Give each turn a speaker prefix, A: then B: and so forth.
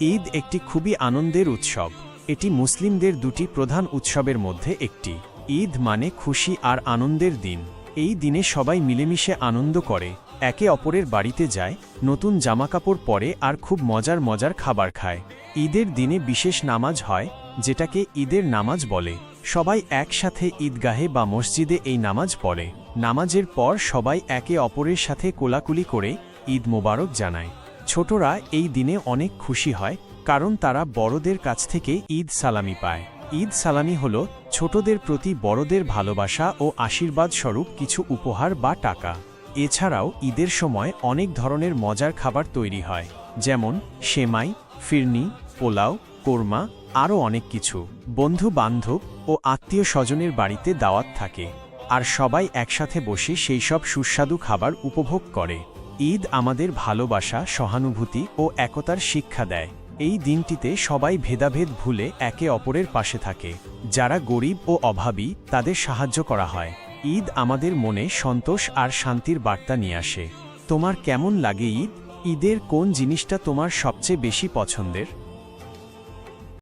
A: ঈদ একটি খুবই আনন্দের উৎসব। এটি মুসলিমদের দুটি প্রধান উৎসবের মধ্যে একটি। ঈদ মানে খুশি আর আনন্দের দিন। এই দিনে সবাই মিলেমিশে আনন্দ করে, একে অপরের বাড়িতে যায়, নতুন জামাকাপড় পরে আর খুব মজার মজার খাবার খায়। ঈদের দিনে বিশেষ নামাজ হয়, যেটাকে ঈদের নামাজ বলে। সবাই একসাথে ঈদগাহে বা মসজিদে এই নামাজ পড়ে। নামাজের পর সবাই একে অপরের সাথে কোলাকুলি করে ঈদ মোবারক জানায়। ছোটরা এই দিনে অনেক খুশি হয়, কারণ তারা বড়দের কাছ থেকে ঈদ সালামি পায়। ঈদ সালামি হল ছোটদের প্রতি বড়দের ভালোবাসা ও আশীর্বাদ স্বরূপ কিছু উপহার বা টাকা। এছাড়াও ঈদের সময় অনেক ধরনের মজার খাবার তৈরি হয়, যেমন সেমাই, ফিরনি, পোলাও, কোরমা, আরও অনেক কিছু। বন্ধু বান্ধব ও আত্মীয় স্বজনের বাড়িতে দাওয়াত থাকে, আর সবাই একসাথে বসে সেই সব সুস্বাদু খাবার উপভোগ করে। ঈদ আমাদের ভালোবাসা, সহানুভূতি ও একতার শিক্ষা দেয়। এই দিনটিতে সবাই ভেদাভেদ ভুলে একে অপরের পাশে থাকে। যারা গরিব ও অভাবী, তাদের সাহায্য করা হয়। ঈদ আমাদের মনে সন্তোষ আর শান্তির বার্তা নিয়ে আসে। তোমার কেমন লাগে ঈদ? ঈদের কোন জিনিসটা তোমার সবচেয়ে বেশি পছন্দের?